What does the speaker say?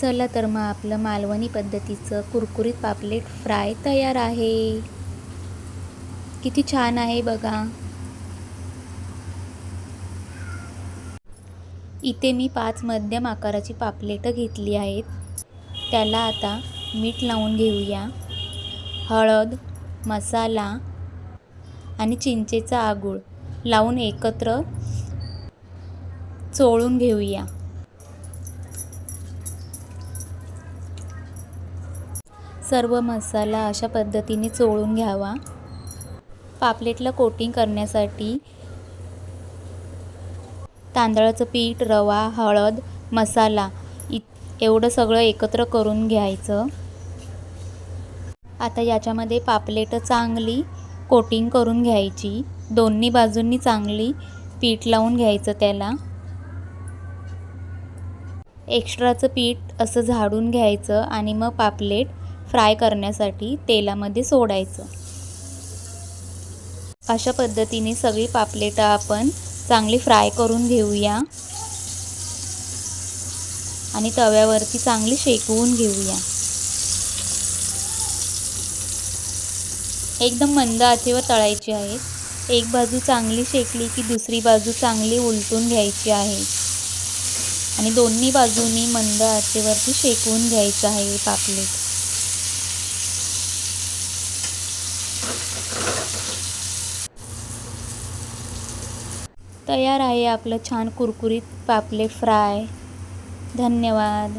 चला तर मग आपलं मालवणी पद्धतीचं कुरकुरीत पापलेट फ्राय तयार आहे. किती छान आहे बघा. इथे मी पाच मध्यम आकाराची पापलेटं घेतली आहेत. त्याला आता मीठ लावून घेऊया. हळद मसाला आणि चिंचेचा आगूळ लावून एकत्र चोळून घेऊया. सर्व मसाला अशा पद्धतीने चोळून घ्यावा. पापलेटला कोटिंग करण्यासाठी तांदळाचं पीठ रवा हळद मसाला इ एवढं सगळं एकत्र करून घ्यायचं. आता याच्यामध्ये पापलेटं चांगली कोटिंग करून घ्यायची. दोन्ही बाजूंनी चांगली पीठ लावून घ्यायचं त्याला. एक्स्ट्राचं पीठ असं झाडून घ्यायचं आणि मग पापलेट फ्राय करण्यासाठी तेलामध्ये सोडायचं. अशा पद्धतीने सगळी पापलेटं आपण चांगली फ्राय करून घेऊया. आणि तव्यावरती चांगली शेकवून घेऊया. एकदम मंद आचेवर तळायची आहेत एक बाजू चांगली शेकली की दुसरी बाजू चांगली उलटून घ्यायची आहे. आणि दोन्ही बाजूनी मंद आचेवरती शेकवून घ्यायचं आहे पापलेट. तयार आहे आपलं छान कुरकुरीत पापलेट फ्राय. धन्यवाद.